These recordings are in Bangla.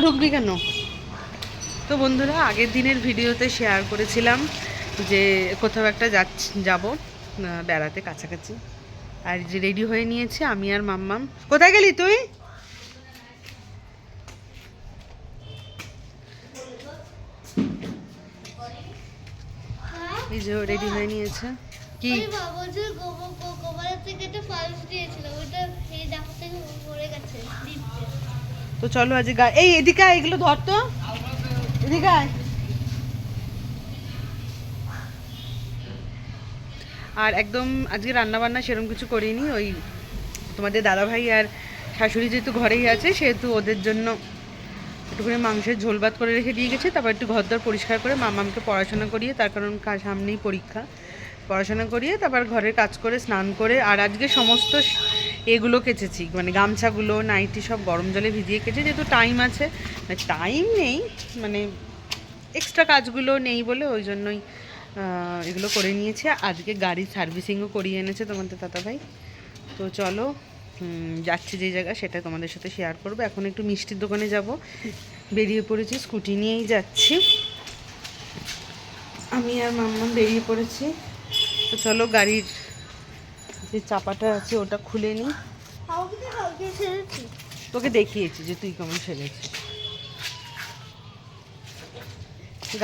ঢুকবি কেন? তো বন্ধুরা আগের দিনের ভিডিওতে শেয়ার করেছিলাম যে কোথাও একটা যাচ্ছি যাব বেড়াতে কাছাকাছি। আর যে রেডি হয়ে নিয়েছে আমি আর মাম্মাম। কোথায় গেলি তুই? এই যে রেডি হয়ে নিয়েছে। কি? বাবা যে গোবর গো- থেকে ডাক্তার থেকে পড়ে গেছে তো চলো আজ গা এই এদিকে এগুলো ধর তো। এদিকে আর একদম আজকে রান্না বান্না সেরকম কিছু করিনি, ওই তোমাদের দাদাভাই আর শাশুড়ি যেহেতু ঘরেই আছে, সেহেতু ওদের জন্য একটুখানি মাংসের ঝোল ভাত করে রেখে দিয়ে গেছে, তারপর একটু ঘরদর পরিষ্কার করে মামামকে পড়াশোনা করিয়ে, তার কারণ সামনেই পরীক্ষা। পড়াশোনা করিয়ে তারপর ঘরের কাজ করে, স্নান করে, আর আজকে সমস্ত এগুলো কেচেছি। মানে গামছাগুলো, নাইটি সব গরম জলে ভিজিয়ে কেচে, যেহেতু টাইম আছে মানে টাইম নেই মানে এক্সট্রা কাজগুলো নেই বলে ওই জন্যই এগুলো করে নিয়েছে। আজকে গাড়ির সার্ভিসিংও করিয়ে এনেছে তোমাদের দাদাভাই। তো চলো যাচ্ছি যে জায়গা সেটা তোমাদের সাথে শেয়ার করব। এখন একটু মিষ্টির দোকানে যাব। বেরিয়ে পড়েছি স্কুটি নিয়েই যাচ্ছি। আমি আর মাম্মা বেরিয়ে পড়েছি। তো চলো, গাড়ির যে চাপাটা আছে, ওটা খুলে ছেড়েছি তোকে দেখিয়েছি যে তুই কেমন ফেলেছিস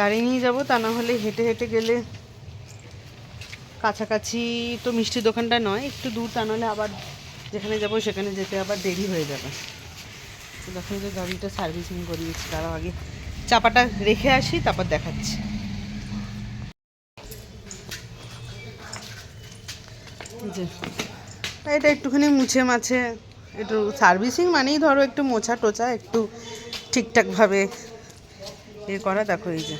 গাড়ি নিয়ে যাব, তা না হলে হেঁটে হেঁটে গেলে কাছাকাছি তো মিষ্টির দোকানটা নয়, একটু দূর, তা নাহলে আবার যেখানে যাব সেখানে যেতে আবার দেরি হয়ে যাবে। দেখো যে গাড়িটা সার্ভিসিং করিয়েছি তারাও আগে চাপাটা রেখে আসি, তারপর দেখাচ্ছি। যে। এটা একটুখানি মুছে মাছে, একটু সার্ভিসিং মানেই ধরো একটু মোছা টোচা একটু ঠিকঠাকভাবে এ করা, দেখো এই যে।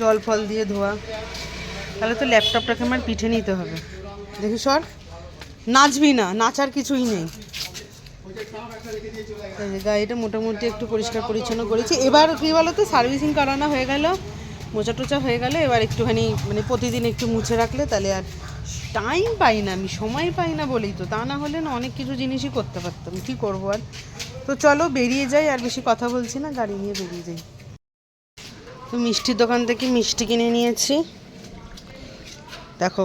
জল ফল দিয়ে ধোয়া। তাহলে তো ল্যাপটপটাকে আমার পিঠে নিতে হবে। দেখি সর। নাচবি না, নাচার কিছুই নেই। গাড়িটা মোটামুটি একটু পরিষ্কার পরিচ্ছন্ন করেছি। এবার কী বলো তো সার্ভিসিং করানো হয়ে গেল। মোচা টোচা হয়ে গেলে এবার একটুখানি মানে প্রতিদিন একটু মুছে রাখলে তাহলে আর টাইম পাই না আমি, সময় পাই না বলেই তো। তা না হলে না অনেক কিছু জিনিসই করতে পারতাম। কী করব আর? তো চলো বেরিয়ে যাই, আর বেশি কথা বলছি না, গাড়ি নিয়ে বেরিয়ে যাই। তো মিষ্টির দোকান থেকে মিষ্টি কিনে নিয়েছি। দেখো,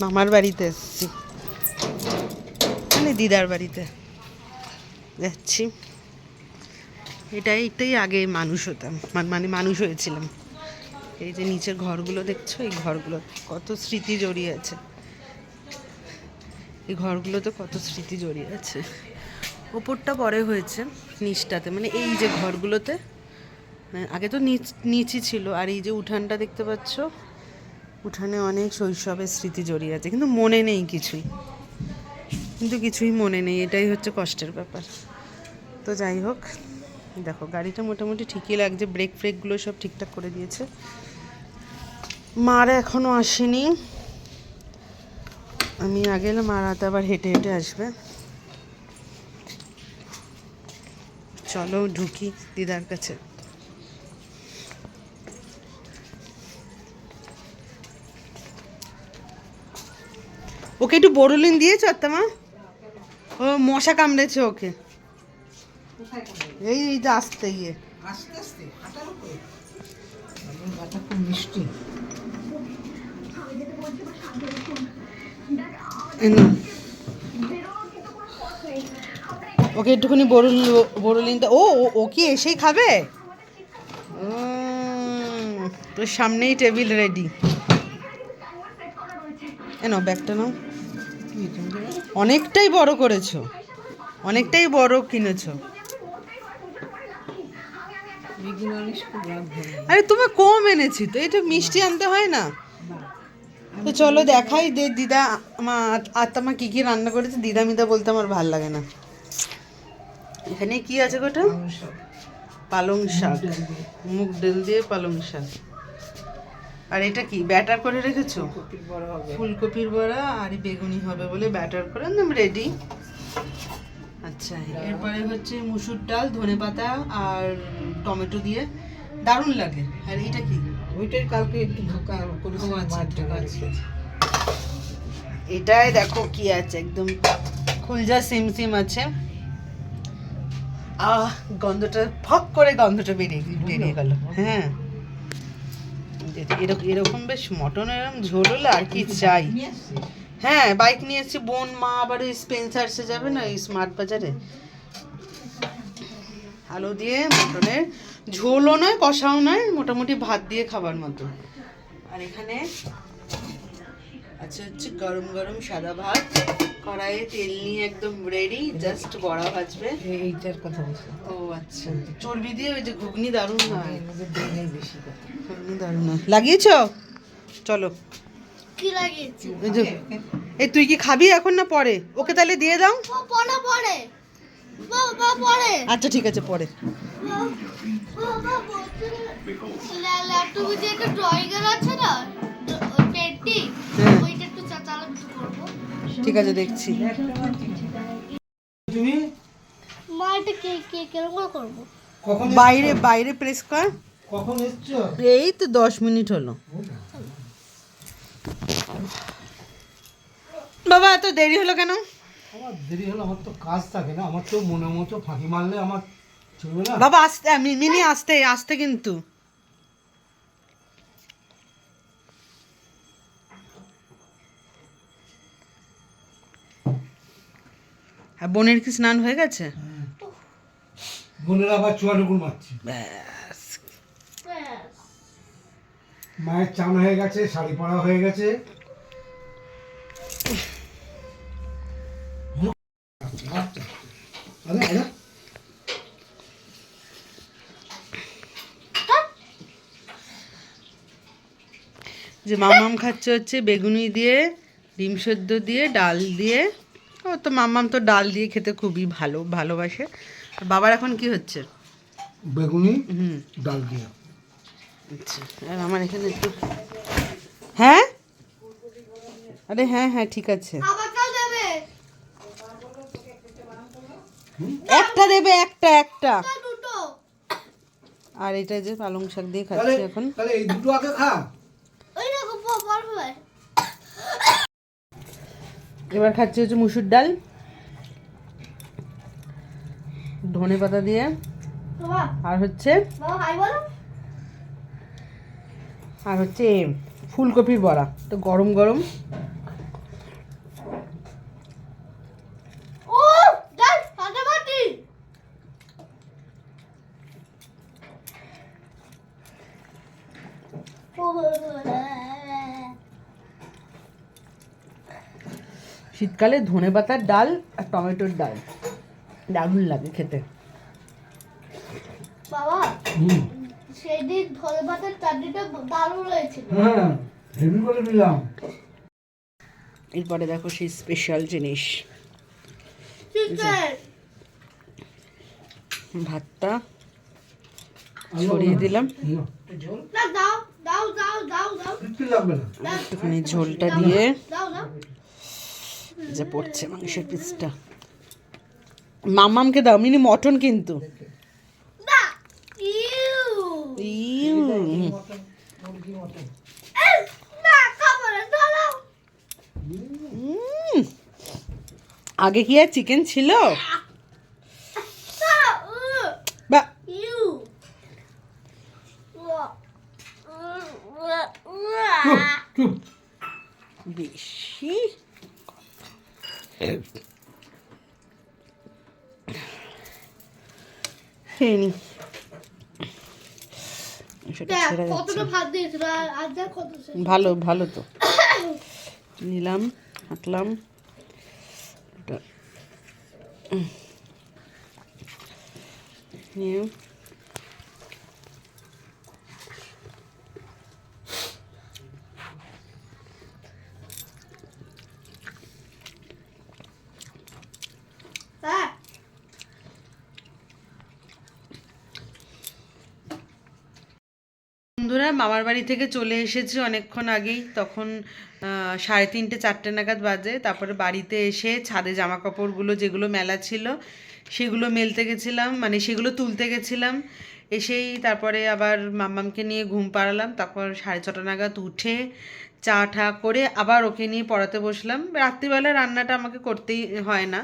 মামার বাড়িতে এসেছি। মানে দিদার বাড়িতে যাচ্ছি। এটাই এটাই আগে মানুষ হতাম মানে মানুষ হয়েছিলাম। এই যে নিচের ঘরগুলো দেখছ, এই ঘরগুলো কত স্মৃতি জড়িয়ে আছে। এই ঘরগুলোতে কত স্মৃতি জড়িয়ে আছে। ওপরটা পরে হয়েছে নিচটাতে মানে এই যে ঘরগুলোতে মানে আগে তো নিচ নিচই ছিল, আর এই যে উঠানটা দেখতে পাচ্ছ, উঠানে অনেক শৈশবের স্মৃতি জড়িয়ে আছে, কিন্তু মনে নেই কিছুই। কিন্তু কিছুই মনে নেই, এটাই হচ্ছে কষ্টের ব্যাপার। তো যাই হোক দেখো, গাড়িটা মোটামুটি ঠিকই লাগছে ব্রেক ফ্রেকগুলো সব ঠিকঠাক করে দিয়েছে। মারা এখনও আসেনি। আমি আগে এলে মা রাতে আবার হেঁটে হেঁটে আসবে। চলো, ঢুকি দিদার কাছে। ওকে একটু বড়লিন দিয়েছ মা? ও মশা কামড়েছে ওকে। এই এই যে আসতে গিয়ে আস্তে আস্তে হাঁটার উপরে। বাটা খুব মিষ্টি। ওকে একটুখানি বড়ুল বড়লিনটা ও ও- কি এসেই খাবে? তোর সামনেই টেবিল রেডি। এনো ব্যাগটা নাও? অনেকটাই বড় করেছ। অনেকটাই বড় কিনেছো এগুলো অনেক খুব রাত ধরে আরে তুমি কম এনেছি তো এটা মিষ্টি আনতে হয় না। তো চলো দেখাই দে দিদা আমার আত্মা কি কি রান্না করেছে দিদা মিদা বলতে আমার ভালো লাগে না। এখানে কি আছে গোটা? পালং শাক। মুগ ডাল দিয়ে পালং শাক। আর এটা কি ব্যাটার করে রেখেছো? ফুলকপির বড়া আর বেগুনি হবে বলে ব্যাটার করে একদম রেডি আচ্ছা এরপরে হচ্ছে মুসুর ডাল ধনেপাতা আর টমেটো দিয়ে দারুণ লাগে। আর এটা কি? ওইটাই কালকে একটু ঢোকা করেছি আচ্ছা। এটাই দেখো কি আছে একদম খুলজা সিম সিম আছে। আহ গন্ধটা ফক করে গন্ধটা বেরিয়ে বেরিয়ে গেল। হ্যাঁ। এরকম এরকম বেশ মটন এরকম ঝোল হলে আর কি চাই। হ্যাঁ বাইক নিয়ে এসেছি বোন মা আবার ওই স্পেন্সার্সে যাবে না এই স্মার্ট বাজারে আলু দিয়ে মটনের ঝোলও নয় কষাও নয় মোটামুটি ভাত দিয়ে খাবার মতো। আর এখানে আচ্ছা হচ্ছে গরম গরম সাদা ভাত কড়াইয়ে তেল নিয়ে একদম রেডি জাস্ট বড়া ভাজবে। এইটার কথা বলছি? ও আচ্ছা। চর্বি দিয়ে ওই যে ঘুগনি দারুণ হয়। ঘুগনি দারুণ হয়। লাগিয়েছো? চলো। কি লাগিয়েছি? এই তুই কি খাবি এখন না পরে? ওকে তাহলে দিয়ে দাও। পড়ে আচ্ছা ঠিক আছে পরে। ল্যাপটপে যে একটা ড্রয়িং আছে না? পেন্টিং। ওইটা একটু চালানো করব। ঠিক আছে দেখছি। তুমি? মা এটা কে কে কেরকম করে কখন বাইরে বাইরে প্রেস কর। কখন এসছো? এই তো দশ মিনিট হলো। বাবা এত দেরি হলো কেন? আমার দেরি হলো আমার তো কাজ থাকে না। আমার তো মনে মতো ফাঁকি মারলে আমার চলবে না। বাবা আসতে মিনি আসতে আসতে কিন্তু। বোনের কি স্নান হয়ে গেছে? বোনের আবার চুয়াটুকুর মারছি। মায়ের চান হয়ে গেছে শাড়ি পরা হয়ে গেছে। যে মামাম খাচ্ছে হচ্ছে বেগুনি দিয়ে ডিম সেদ্ধ দিয়ে ডাল দিয়ে। ও তো মামাম তো ডাল দিয়ে খেতে খুবই ভালো ভালোবাসে। বাবার এখন কি হচ্ছে? বেগুনি হুম। ডাল দিয়ে। আচ্ছা আর আমার এখানে একটু হ্যাঁ? আরে হ্যাঁ হ্যাঁ ঠিক আছে। একটা দেবে একটা একটা। আর এটা যে পালং শাক দিয়ে খাচ্ছি এখন। এই দুটো আগে খা। ওই রকম পড়বে এবার খাচ্ছি হচ্ছে মুসুর ডাল। ধনে পাতা দিয়ে আর হচ্ছে বাবা হাই বলো। আর হচ্ছে ফুলকপির বড়া তো গরম গরম। শীতকালে ধনে পাতার ডাল আর টমেটোর ডাল দারুণ লাগে খেতে। বাবা হুম। সেদিন পাতার চাটনিটা দারুণ হয়েছিল। হ্যাঁ হেভি করে দিলাম। এরপরে দেখো সেই স্পেশাল জিনিস। ভাতটা ছড়িয়ে দিলাম। একটুখানি ঝোলটা দিয়ে দাও দাও। যে পড়ছে মাংসের পিসটা। মামামকে দাও মিনি মটন কিন্তু না ইউ ইউ, মটন মুরগি মটন এই, না খাব না দাও উম। আগে কি আর চিকেন ছিল? ছেড়ে যাচ্ছে। ভালো ভালো তো। নিলাম হাঁটলাম নিয়ে হ্যাঁ বন্ধুরা, মামার বাড়ি থেকে চলে এসেছি অনেকক্ষণ আগেই। তখন সাড়ে তিনটে, চারটে নাগাদ বাজে। তারপরে বাড়িতে এসে ছাদে জামা কাপড়গুলো যেগুলো মেলা ছিল, সেগুলো মেলতে গেছিলাম মানে সেগুলো তুলতে গেছিলাম। এসেই তারপরে আবার মাম্মামকে নিয়ে ঘুম পাড়ালাম। তারপর সাড়ে ছটা নাগাদ উঠে চা ঠা করে আবার ওকে নিয়ে পড়াতে বসলাম। রাত্রিবেলা রান্নাটা আমাকে করতেই হয় না।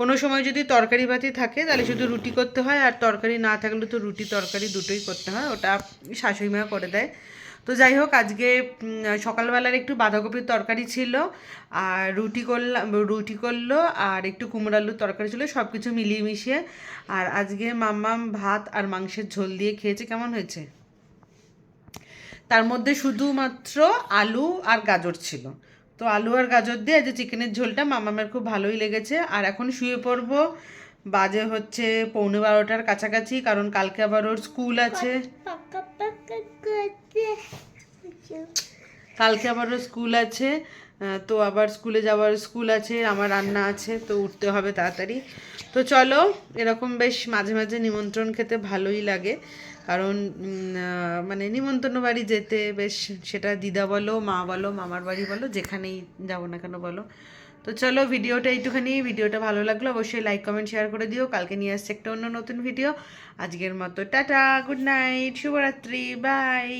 কোনো সময় যদি তরকারি বাতি থাকে, তাহলে শুধু রুটি করতে হয়, আর তরকারি না থাকলে তো রুটি, তরকারি দুটোই করতে হয়, ওটা শাশুড়ি মা করে দেয়। তো যাই হোক, আজকে সকালবেলার একটু বাঁধাকপির তরকারি ছিল, আর রুটি করলাম রুটি করল, আর একটু কুমড়ো আলুর তরকারি ছিল সব কিছু মিলিয়ে মিশিয়ে। আর আজকে মাম্মাম ভাত আর মাংসের ঝোল দিয়ে খেয়েছে, কেমন হয়েছে? তার মধ্যে শুধুমাত্র আলু আর গাজর ছিল। তো আলু আর গাজর দিয়ে যে চিকেনের ঝোলটা মামামের খুব ভালোই লেগেছে। আর এখন শুয়ে পড়ব। বাজে হচ্ছে পৌনে বারোটার কাছাকাছি, কারণ কালকে আবার ওর স্কুল আছে। কালকে আবার ওর স্কুল আছে। তো আবার স্কুলে যাওয়ার স্কুল আছে, আমার রান্না আছে, তো উঠতে হবে তাড়াতাড়ি। তো চলো, এরকম বেশ মাঝে মাঝে নিমন্ত্রণ খেতে ভালোই লাগে। কারণ মানে নিমন্ত্রণ বাড়ি যেতে বেশ, সেটা দিদা বলো, মা বলো, মামার বাড়ি বলো, যেখানেই যাব না কেন বলো। তো চলো, ভিডিওটা এইটুখানি। ভিডিওটা ভালো লাগল, অবশ্যই লাইক কমেন্ট শেয়ার করে দিও। কালকে নিয়ে আসছে একটা অন্য নতুন ভিডিও আজকের মতো টাটা গুড নাইট শুভরাত্রি বাই